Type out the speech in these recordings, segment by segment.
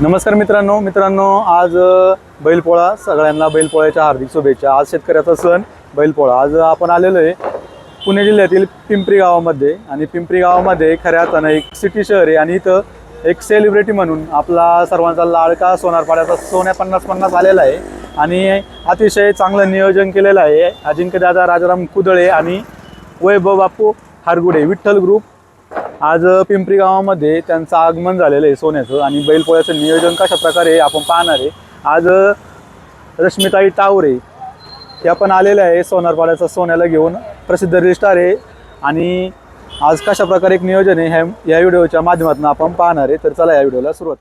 नमस्कार मित्रांनो मित्रांनो आज बैलपोळा सगळ्यांना बैलपोळ्याच्या हार्दिक शुभेच्छा. आज शेतकऱ्याचा सण बैलपोळा. आज आपण आलेलो आहे पुणे जिल्ह्यातील पिंपरी गावामध्ये आणि पिंपरी गावामध्ये खऱ्या अर्थानं एक सिटी शहर आहे आणि इथं एक सेलिब्रिटी म्हणून आपला सर्वांचा लाडका सोनारपाड्याचा सोन्या पन्नास पन्नास आलेला आहे आणि अतिशय चांगलं नियोजन केलेलं आहे. अजिंक्यदादा राजाराम कुदळे आणि वैभव बापू हारगुडे विठ्ठल ग्रुप आज पिंपरी गावामध्ये त्यांचं आगमन झालेलं आहे सोन्याचं आणि बैलपोळ्याचं नियोजन कशा प्रकारे आपण पाहणार आहे. आज रश्मिताई टावरे या पण आलेल्या आहे सोनारपाड्याचा सोन्याला घेऊन. प्रसिद्ध रजिस्टार आहे आणि आज कशा प्रकारे एक नियोजन आहे ह्या या व्हिडिओच्या माध्यमातून आपण पाहणार आहे. तर चला या व्हिडिओला सुरुवात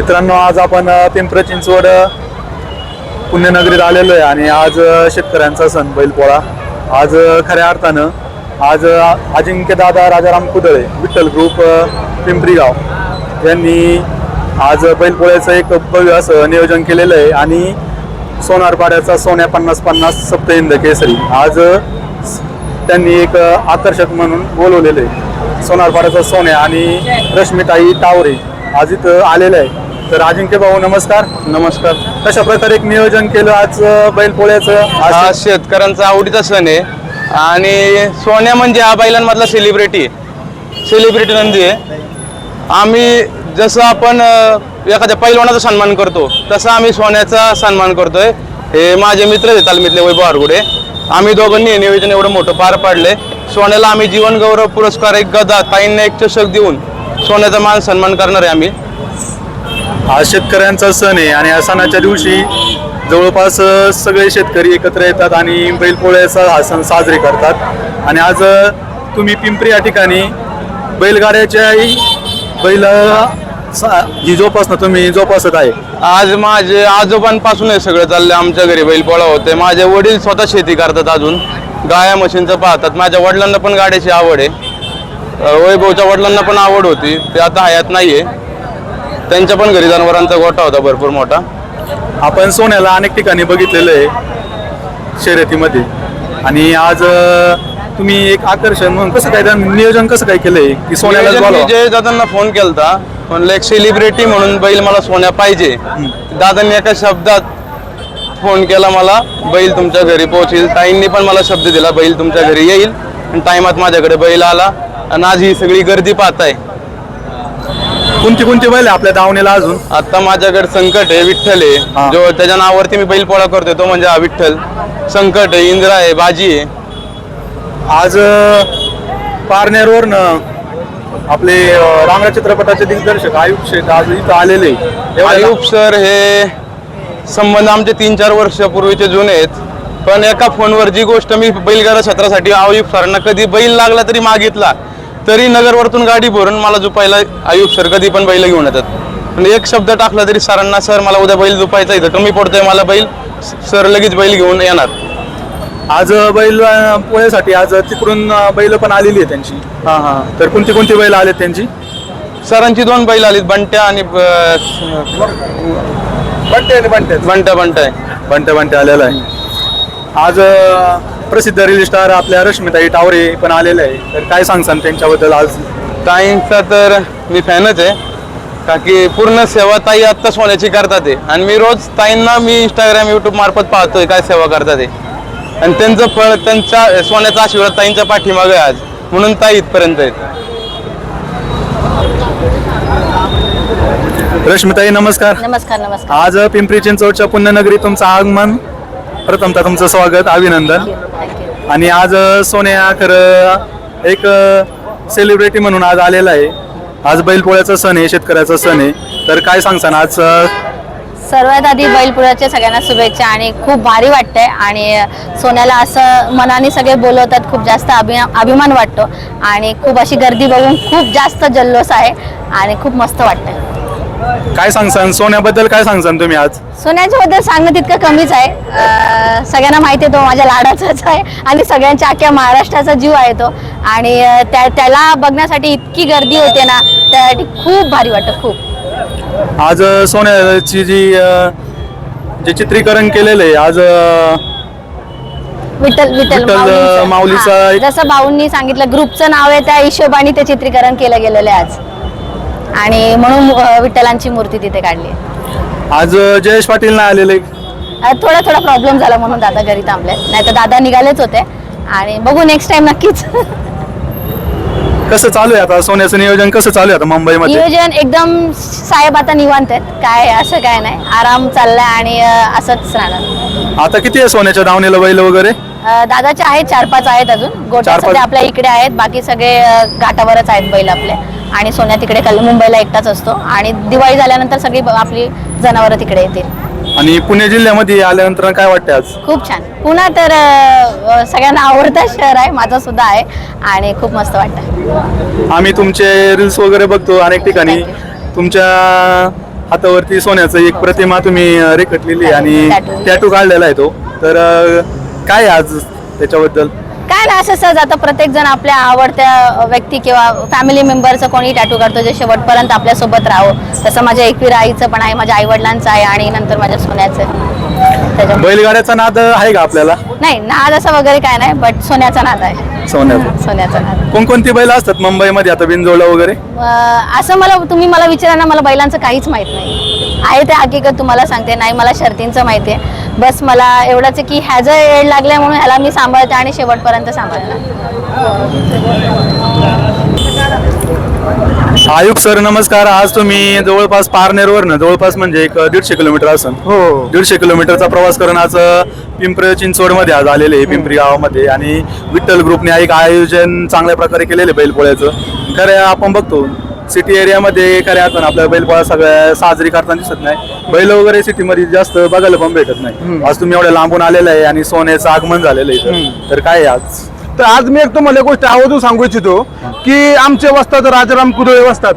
मित्रांनो आज आपण अ, पिंपरी चिंचवड पुण्यनगरीत आलेलो आहे आणि आज शेतकऱ्यांचा सण बैलपोळा. आज खऱ्या अर्थानं आज अजिंक्य अजिंक्यदादा राजाराम कुदळे विठ्ठल ग्रुप अ, पिंपरी गाव यांनी आज बैलपोळ्याचं एक भव्य असं नियोजन केलेलं आहे आणि सोनारपाड्याचा सोन्या पन्नास पन्नास सप्तहिंद केसरी आज त्यांनी एक आकर्षक म्हणून बोलवलेलं आहे. सोनारपाड्याचा सोन्या आणि रश्मिताई टावरे आज इथं आलेलं आहे तर अजिंक्य भाऊ नमस्कार. नमस्कार. कशा प्रकारे एक नियोजन केलं आज अ, बैलपोळ्याचं? हा आज शेतकऱ्यांचा आवडीचा सण आहे. आणि सोन्या म्हणजे हा बैलांमधला सेलिब्रिटी सेलिब्रिटी नंदी आहे. आम्ही जसं आपण एखाद्या पैलवानाचा सन्मान करतो तसा आम्ही सोन्याचा सन्मान करतोय. हे माझे मित्र आहेत तालमीतले वैभव आरगुडे. आम्ही दोघांनी हे नियोजन एवढं मोठं पार पाडले सोन्याला आम्ही जीवन गौरव पुरस्कार एक गदा ताईंना एक चषक देऊन सोन्याचा मान सन्मान करणार आहे आम्ही. आज शेतकऱ्यांचा सण आहे आणि या सणाच्या दिवशी जवळपास सगळे शेतकरी एकत्र येतात आणि बैलपोळ्याचा हा सण साजरे करतात. आणि आज तुम्ही पिंपरी या ठिकाणी बैलगाड्याच्याही बैल अ, सा- जी जोपासना तुम्ही जोपासत आहे. आज माझे आजोबांपासून हे सगळं चाललंय. आमच्या घरी बैलपोळा होते माझे वडील स्वतः शेती करतात अजून. गाया म्हशींचं पाहतात. माझ्या वडिलांना पण गाड्याची आवड आहे. वैभवच्या वडिलांना पण आवड होती. ते आता हयात नाहीये. त्यांच्या पण घरी जनावरांचा गोठा होता भरपूर मोठा. आपण सोन्याला अनेक ठिकाणी बघितलेलं आहे शर्यतीमध्ये. आणि आज अ, तुम्ही एक आकर्षण म्हणून कसं काय त्यानं नियोजन कसं काय केलंय की सोन्याला नियोजन मी? जय दादांना फोन केलता. म्हणलं एक सेलिब्रिटी म्हणून बैल मला सोन्या पाहिजे. दादांनी एका शब्दात फोन केला मला बैल तुमच्या घरी पोहोचेल. ताईंनी पण मला शब्द दिला बैल तुमच्या घरी येईल. आणि टायमात माझ्याकडे बैल आला. आणि आज ही सगळी गर्दी पाहताय. कोणती कोणती बैल आहे आपल्या दावणीला अजून? आता माझ्याकडे संकट आहे विठ्ठल हा. आहे जो त्याच्या नावावरती मी बैल पोळा करतोय तो म्हणजे हा विठ्ठल. संकट आहे इंद्रा आहे बाजी आहे. आज अ, पारनेरवरनं आपले अ, रांगडा चित्रपटाचे दिग्दर्शक आयुष शेख आज इथं आलेले एवढ्या आयुब सर हे संबंध आमचे तीन चार वर्षापूर्वीचे जुने आहेत. पण एका फोनवर जी गोष्ट मी बैलगाडा क्षेत्रासाठी आयुब सरांना कधी बैल लागला तरी मागितला. तरी नगरवरतून गाडी भरून मला जुपायला आयुब सर कधी पण बैल घेऊन येतात. पण एक शब्द टाकला तरी सरांना सर मला उद्या बैल जुपायचा इथं कमी पडतोय मला बैल. सर लगेच बैल घेऊन येणार. आज बैल अ, पोळ्यासाठी आज तिकडून बैल पण आलेली आहे त्यांची. हां हां. तर कोणती कोणती बैल आलेत त्यांची? सरांची दोन बैल आलीत बंट्या आणि बंटे बंटे बंट्या बंट्या आहे. बंटे बंटे आलेला आहे आज प्रसिद्ध रील स्टार आपल्या रश्मिताई टावरे पण आलेले आहे. तर काय सांगसान त्यांच्याबद्दल आज? ताईंचा तर मी फॅनच आहे. का की पूर्ण सेवा ताई आत्ता सोन्याची करतात आणि मी रोज ताईंना मी इंस्टाग्राम युट्यूब मार्फत पाहतोय काय सेवा करतात आहे. आणि त्यांचं फळ त्यांच्या सोन्याचा आशीर्वाद ताईंच्या पाठीमागे आहे आज. म्हणून ताई इथपर्यंत आहेत. रश्मिताई नमस्कार. नमस्कार नमस्कार. आज पिंपरी चिंचवडच्या पुण्यनगरी तुमचं आगमन. प्रथमतः तुमचं स्वागत अभिनंदन. आणि आज सोन्या खरं एक सेलिब्रिटी म्हणून आज आलेला आहे. आज बैलपोळ्याचा सण आहे शेतकऱ्याचा सण आहे. तर काय सांगसान आज सर्वात आधी बैलपुराच्या सगळ्यांना शुभेच्छा आणि खूप भारी वाटतंय. आणि सोन्याला असं मनाने सगळे बोलवतात खूप जास्त अभि अभिमान वाटतो. आणि खूप अशी गर्दी बघून खूप जास्त जल्लोष आहे आणि खूप मस्त वाटतंय. काय सांगसान? सोन्याबद्दल काय सांगसान तुम्ही आज? सोन्याच्याबद्दल सांगणं तितकं कमीच आहे. अं, सगळ्यांना माहिती आहे तो माझ्या लाडाचाच आहे आणि सगळ्यांच्या अख्ख्या महाराष्ट्राचा जीव आहे तो. आणि अं, त्या त्याला बघण्यासाठी इतकी गर्दी होते ना त्यासाठी खूप भारी वाटतं खूप. आज अ, सोन्याची जी अ, जे चित्रीकरण केलेलं आहे आज अ, विठ्ठल विठ्ठल विठ्ठल, माऊलींचं. माऊलीचा हा, एक- जसं भाऊंनी सांगितलं ग्रुपचं नाव आहे त्या हिशोबाने ते चित्रीकरण केलं गेलेलं आहे आज. आणि म्हणून अं, विठ्ठलांची मूर्ती तिथे काढली. आज अ, जयेश पाटील नाही आलेले. अं, थोडा थोडा प्रॉब्लेम झाला म्हणून दादा घरी थांबले. नाही तर दादा निघालेच होते. आणि बघू नेक्स्ट टाइम नक्कीच. कसं चालू आहे आता? सोन्याचं नियोजन कसं चालू आहे आता मुंबईमध्ये? नियोजन एकदम साहेब आता निवांत आहेत. काय असं काय नाही. आराम चाललाय आणि अं, असंच राहणार. आता किती आहे सोन्याच्या दावणीला बैल वगैरे? अं, दादाचे आहेत चार पाच आहेत अजून. गोट्या चार पाच? सध्या आपल्या इकडे आहेत. बाकी सगळे अं, घाटावरच आहेत बैल आपले. आणि सोन्या तिकडे कल मुंबईला एकटाच असतो. आणि दिवाळी झाल्यानंतर सगळी ब- आपली जनावरं तिकडे येतील. आणि पुणे जिल्ह्यामध्ये आल्यानंतर काय वाटतं आज? खूप छान. पुन्हा तर अं, सगळ्यांना आवडतं शहर आहे माझं सुद्धा आहे. आणि खूप मस्त वाटतं आम्ही तुमचे रील्स वगैरे बघतो अनेक ठिकाणी. तुमच्या हातावरती सोन्याचं एक प्रतिमा तुम्ही अ, रेखाटलेली आहे आणि Tattoo. टॅटू काढलेला आहे तो. तर अ, काय आज त्याच्याबद्दल? काय ना असं सहज आता प्रत्येक जण आपल्या आवडत्या व्यक्ती किंवा फॅमिली मेंबरचं कोणी टॅटू काढतो जे शेवटपर्यंत आपल्यासोबत राहावं. तसं माझ्या एकवीर आईचं पण आहे माझ्या आईवडिलांचं आहे आणि नंतर माझ्या सोन्याचं आहे. त्याच्यामुळे बैलगाड्याचा नाद आहे का आपल्याला? नाही नाद असं वगैरे काय नाही बट सोन्याचा नाद आहे. सोन्याचा. सोन्याचा नाद. कोणकोणती बैल असतात मुंबईमध्ये आता बिनजोडला वगैरे? अं, असं मला तुम्ही मला विचारा ना मला बैलांचं काहीच माहीत नाही. आहे ते हकीकत तुम्हाला सांगते नाही मला शर्तींचं माहिती आहे. बस मला एवढंच आहे की ह्याचं एड लागलंय म्हणून ह्याला मी सांभाळते आणि शेवटपर्यंत सांभाळणार. आयुक्त सर नमस्कार. आज तुम्ही जवळपास पारनेरवरनं जवळपास म्हणजे एक दीडशे किलोमीटर असन हो. दीडशे किलोमीटरचा प्रवास करून आज पिंपरी चिंचवडमध्ये आज आलेले आहे, पिंपरी गावामध्ये. आणि विठ्ठल ग्रुपने एक आयोजन चांगल्या प्रकारे केलेले बैलपोळ्याचं. खरं आपण बघतो सिटी एरियामध्ये खऱ्या अर्थानं आपल्या बैलपोळा सगळ्या साजरी करताना दिसत नाही. बैल वगैरे सिटीमध्ये जास्त बघायला पण भेटत नाही. आज तुम्ही एवढ्या लांबून आलेलं आहे आणि सोन्याचं आगमन झालेलं आहे. तर काय आज? तर आज मी एक तुम्हाला एक गोष्ट आवर्जून सांगू इच्छितो की आमचे वस्तात राजाराम कुदळे वसतात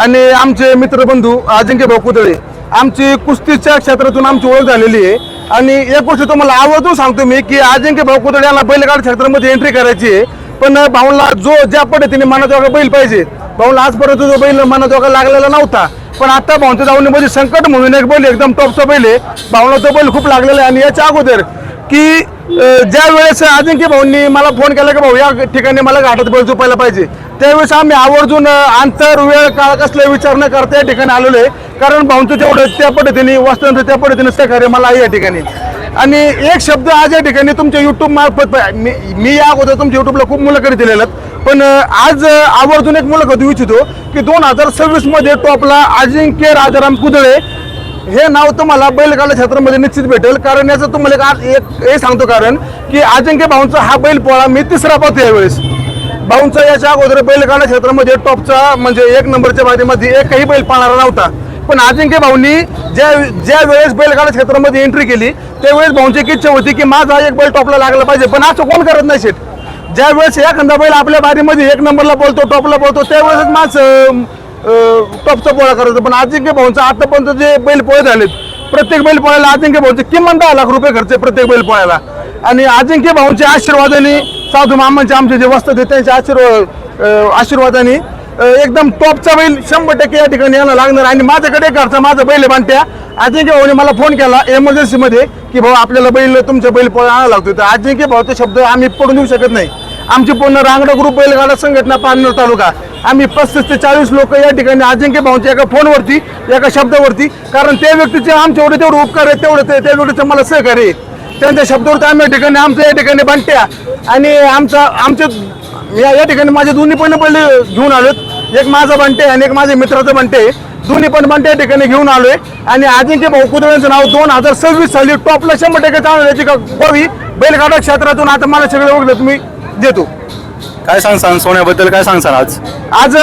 आणि आमचे मित्रबंधू अजिंक्य भाऊ कुदळे आमची कुस्तीच्या क्षेत्रातून आमची ओळख झालेली आहे. आणि एक गोष्ट तुम्हाला आवर्जून सांगतो मी की अजिंक्य भाऊ कुदळे यांना बैलगाड क्षेत्रामध्ये एंट्री करायची आहे. पण भाऊला जो ज्या पद्धतीने मनाजोगा बैल पाहिजे भाऊला आजपर्यंत जो बैल मनाजोगा लागलेला नव्हता. पण आता भाऊंच्या दावणीमध्ये संकट म्हणून एक बैल एकदम टॉपचा बैल आहे. भाऊला तो बैल खूप लागलेला आहे. आणि याच्या अगोदर की ज्या वेळेस अजिंक्य भाऊंनी मला फोन केला की भाऊ या ठिकाणी मला घाटात बैल झोपायला पाहिजे. त्यावेळेस आम्ही आवर्जून अं, अंतर वेळ काळ कसला विचार न करता या ठिकाणी आलेलो आहे. कारण भाऊंचं जेवढं त्या पद्धतीने वस्त्र त्या पद्धतीने सहकार्य मला आहे या ठिकाणी. आणि एक शब्द आज या ठिकाणी तुमच्या युट्यूब मार्फत मी मी या अगोदर तुमच्या युट्यूबला खूप मुलाखती दिलेल्या आहेत. पण आज आवर्जून एक मुलाखत देऊ इच्छितो की दोन हजार सव्वीसमध्ये टॉपला अजिंक्य राजाराम कुदळे हे नाव तुम्हाला बैलगाडा क्षेत्रामध्ये निश्चित भेटेल. कारण याचं तुम्हाला एक एक हे सांगतो कारण की अजिंक्य भाऊंचा हा बैल पोळा मी तिसरा पाहतो यावेळेस. भाऊंचा याच्या अगोदर बैलगाडा क्षेत्रामध्ये टॉपचा म्हणजे एक नंबरच्या बाजूमध्ये एकही बैल पाळणारा नव्हता. पण अजिंक्य भाऊंनी ज्या ज्या वेळेस बैलगाडा क्षेत्रामध्ये एंट्री केली त्यावेळेस भाऊंची एक इच्छा होती की माझा एक बैल टॉपला लागला पाहिजे. पण असं कोण करत नाही शेट ज्या वेळेस एखादा बैल आपल्या बारीमध्ये एक नंबरला बोलतो टॉपला बोलतो त्यावेळेस माझं टॉपचा पोळा करायचा पण अजिंक्य भाऊंचा आतापर्यंत जे बैल पोळे झालेत प्रत्येक बैल पोळ्याला अजिंक्य भाऊचे किमान दहा लाख रुपये खर्च आहे प्रत्येक बैल पोळ्याला. आणि अजिंक्य भाऊंच्या आशीर्वादाने साधू मामांचे आमचे जे वस्तात आहेत त्यांच्या आशीर्वाद आशीर्वादाने एकदम टॉपचा बैल शंभर टक्के या ठिकाणी यायला लागणार. आणि माझ्याकडे घरचा माझा बैल बांधत्या अजिंक्य भाऊने मला फोन केला एमर्जन्सीमध्ये की भाऊ आपल्याला बैल तुमचा बैल पोळा आणायला लागतो तर अजिंक्य भाऊचे शब्द आम्ही पडून देऊ शकत नाही. आमची पूर्ण रांगडा ग्रुप बैलगाडा संघटना पारनेर तालुका. आम्ही पस्तीस ते चाळीस लोक या ठिकाणी अजिंक्य भाऊंच्या एका फोनवरती एका शब्दावरती कारण त्या व्यक्तीचे आमच्या तेवढे उपकार आहेत तेवढं ते- त्या व्यक्तीचं मला सहकार्य आहे. त्यांच्या शब्दावरती आम्ही या ठिकाणी आमच्या या ठिकाणी बांधत्या आणि आमचा आमचे या या ठिकाणी माझे दोन्ही पण बैल घेऊन आलोत. एक माझा बंटे आणि एक माझ्या मित्राचा बंटे. दोन्ही पण बंटे या ठिकाणी घेऊन आलोय. आणि अजिंक्य भाऊ कुदळ्यांचं नाव दोन हजार सव्वीस साली टॉपला शंभर टक्के चांगलं याची गावी बैलगाडा क्षेत्रातून आता मला सगळे ओळखलं तुम्ही देतो. काय सांगसान? सोन्याबद्दल काय सांगसान आज? आज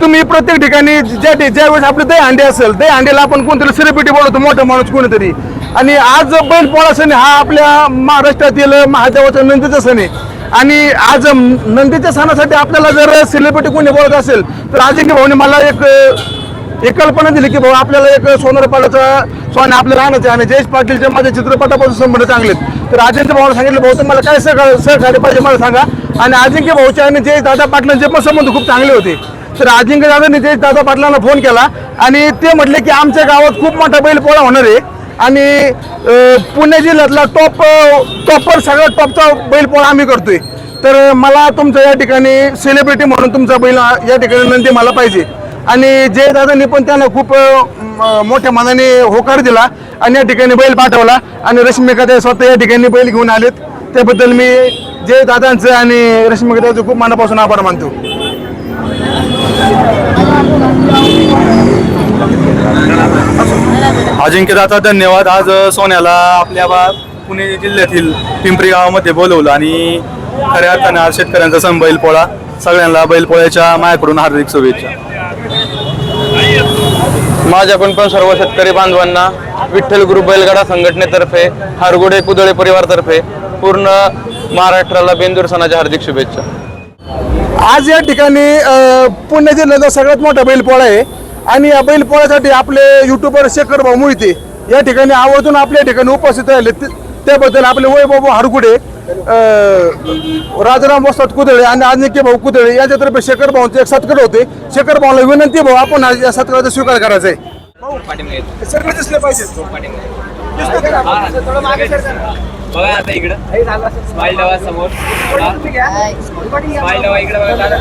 तुम्ही प्रत्येक ठिकाणी ज्या ज्या वेळेस आपले दही अंडे असेल दही अंडेला आपण कोणतरी सेलिब्रिटी बोलवतो मोठा माणूस कोणीतरी. आणि आज बैल पोळा सण हा आपल्या महाराष्ट्रातील महादेवाचा नंदीचा सण आहे. आणि आज नंदीच्या सणासाठी आपल्याला जर सेलिब्रिटी कोणी बोलत असेल तर अजिंक्य भाऊने मला एक एक कल्पना दिली की भाऊ आपल्याला एक सोनार पाडाचा सोने आपल्या राहण्याचे आणि जयेश पाटीलचे माझ्या चित्रपटापासून संबंध चांगले आहेत. तर अजिंक्य भाऊला सांगितलं भाऊ तुम्हाला काय सहकार्य सहकार्य पाहिजे मला सांगा. आणि अजिंक्य भाऊच्या आणि जयेश दादा पाटलांचे पण संबंध खूप चांगले होते. तर अजिंक्य दादांनी जयेश दादा पाटलांना फोन केला आणि ते म्हटले की आमच्या गावात खूप मोठा बैल पोळा होणार आहे. आणि पुणे जिल्ह्यातला टॉप टॉपर सगळ्यात टॉपचा बैल पोळा आम्ही करतोय. तर मला तुमच्या या ठिकाणी सेलिब्रिटी म्हणून तुमचा बैल या ठिकाणी नंदी मला पाहिजे. आणि जय दादांनी पण त्यांना खूप मोठ्या मनाने होकार दिला आणि या ठिकाणी बैल पाठवला. आणि रश्मिका स्वतः या ठिकाणी बैल घेऊन आलेत. त्याबद्दल मी जय दादांचं आणि रश्मिका खूप मनापासून आभार मानतो. अजिंक्य दादा धन्यवाद. आज सोन्याला आपल्या बा पुणे जिल्ह्यातील पिंपरी गावामध्ये बोलवलं आणि खऱ्या अर्थाने आज शेतकऱ्यांचा सण बैलपोळा. सगळ्यांना बैलपोळ्याच्या मायाकडून हार्दिक शुभेच्छा. माझ्याकडून पण सर्व शेतकरी बांधवांना विठ्ठल गुरु बैलगाडा संघटनेतर्फे हरगुडे कुदळे परिवारतर्फे पूर्ण महाराष्ट्राला बेंदूर सणाच्या हार्दिक शुभेच्छा. आज या ठिकाणी पुणे जिल्ह्याचा सगळ्यात मोठा बैलपोळा आहे. आणि या बैलपोळ्यासाठी आपले युट्यूबर शेखर भाऊ मोहिते या ठिकाणी आवर्जून आपल्या ठिकाणी उपस्थित राहिले. त्याबद्दल आपले वैभव हरगुडे राजाराम वसत कुदळे आणि अजिंक्य भाऊ कुदळे यांच्यातर्फे शेखर भाऊंचे एक सत्कार होते. शेखर भाऊला विनंती भाऊ आपण आज या सत्काराचा स्वीकार करायचा आहे. सगळे दिसले पाहिजे. बघा आता इकडं. स्माईल डवा समोर. स्माईल डवा इकडे बघा.